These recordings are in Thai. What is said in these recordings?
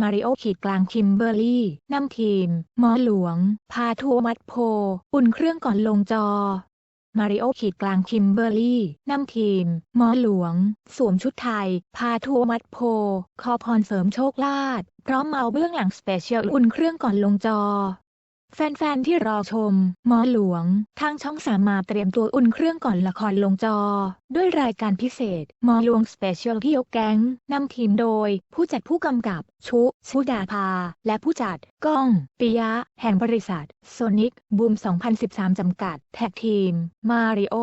มาริโอขีดกลางคิมเบอร์รี่นำทีม หมอหลวง พาทัวร์วัดโพ อุ่นเครื่องก่อนลงจอ มาริโอขีดกลางคิมเบอร์รี่นำทีม หมอหลวง สวมชุดไทย พาทัวร์วัดโพ ขอพรเสริมโชคลาภพร้อมเมาเบื้องหลังสเปเชียลอุ่นเครื่องก่อนลงจอ แฟนๆ ที่รอชม หมอหลวง ทางช่องสามมาเตรียมตัวอุ่นเครื่องก่อนละครลงจอ ด้วยรายการพิเศษ หมอหลวงสเปเชียลที่ยกแก๊งนำทีมโดย ผู้จัดผู้กำกับ ชุชุดาภา และผู้จัด ก้องปิยะ แห่งบริษัท โซนิกบูม 2013 จำกัด แท็กทีม มาริโอ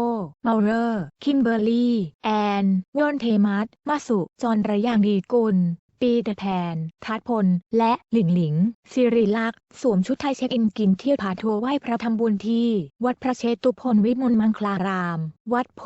เมาเรอร์ คิมเบอร์รี่ แอนโยนเทมัสมาสุ จอนระยางดีกุล ปีเตอร์แพน ทัดพล และหลิงหลิง สิริลักษ์ สวมชุดไทยเช็คอินกินเที่ยวพาทัวร์ไหว้พระทำบุญที่ วัดพระเชตุพนวิมลมังคลาราม วัดโพ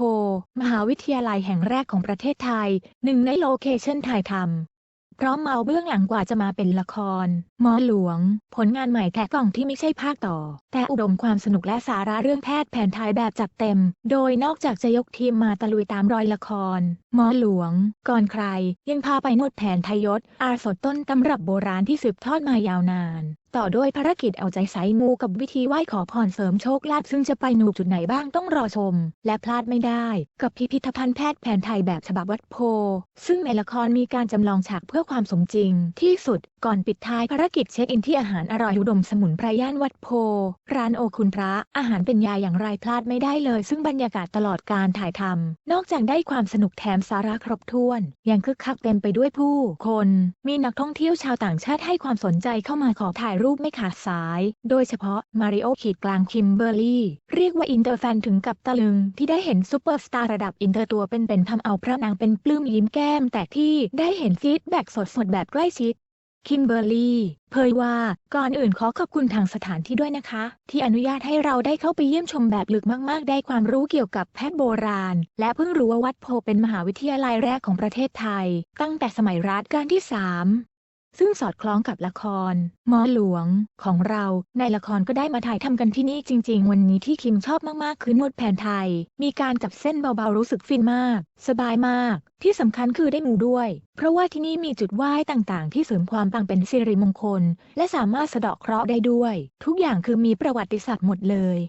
มหาวิทยาลัยแห่งแรกของประเทศไทย หนึ่งในโลเคชั่นถ่ายทำ พร้อมเมาเบื้องหลังกว่าจะมาเป็นละคร หมอหลวง ผลงานใหม่แกะกล่องที่ไม่ใช่ภาคต่อ แต่อุดมความสนุกและสาระเรื่องแพทย์แผนไทยแบบจัดเต็ม โดยนอกจากจะยกทีมมาตะลุยตามรอยละคร หมอหลวง ก่อนใคร ยังพาไปนวดแผนไทยยศอาสดต้นตำรับโบราณที่สืบทอดมายาวนาน ต่อด้วยภารกิจเอาใจใส่มูกับวิธีไหว้ขอพรเสริมโชคลาภซึ่งจะไปหนูจุดไหนบ้างต้องรอชม และพลาดไม่ได้ กับพิพิธภัณฑ์แพทย์แผนไทยแบบฉบับวัดโพ ซึ่งในละครมีการจำลองฉากเพื่อความสมจริงที่สุดก่อนปิดท้ายภารกิจเช็คอินที่อาหารอร่อยอุดมสมุนไพรย่านวัดโพ ร้านโอคุณพระ อาหารเป็นยาอย่างไรพลาดไม่ได้เลย ซึ่งบรรยากาศตลอดการถ่ายทำนอกจากได้ความสนุกแถมสาระครบถ้วน ยังคึกคักเต็มไปด้วยผู้คน มีนักท่องเที่ยวชาวต่างชาติให้ความสนใจเข้ามาขอถ่ายรูปไม่ขาดสาย โดยเฉพาะมาริโอขีดกลางคิมเบอร์รี่ เรียกว่าอินเตอร์แฟนถึงกับตะลึง ที่ได้เห็นซูเปอร์สตาร์ระดับอินเตอร์ตัวเป็นๆทำเอาพระนางเป็นปลื้มยิ้มแก้ม แต่ที่ได้เห็นฟีดแบ็กสดๆแบบใกล้ชิด คิมเบอร์รี่ เผยว่า ก่อนอื่นขอขอบคุณทางสถานที่ด้วยนะคะ ที่อนุญาตให้เราได้เข้าไปเยี่ยมชมแบบลึกมาก ๆ ได้ความรู้เกี่ยวกับแพทย์โบราณ และเพิ่งรู้ว่าวัดโพเป็นมหาวิทยาลัยแรกของประเทศไทย ตั้งแต่สมัยรัชกาลที่ 3 ซึ่งสอดคล้องกับละครหมอหลวงของเรา ในละครก็ได้มาถ่ายทำกันที่นี่จริง ๆ วันนี้ที่คิมชอบมากๆ คือนวดแผนไทย มีการจับเส้นเบาๆรู้สึกฟินมาก สบายมาก ที่สำคัญคือได้หมูด้วย เพราะว่าที่นี่มีจุดไหว้ต่างๆ ที่เสริมความปังเป็นสิริมงคล และสามารถสะเดาะเคราะห์ได้ด้วย ทุกอย่างคือมีประวัติศาสตร์หมดเลย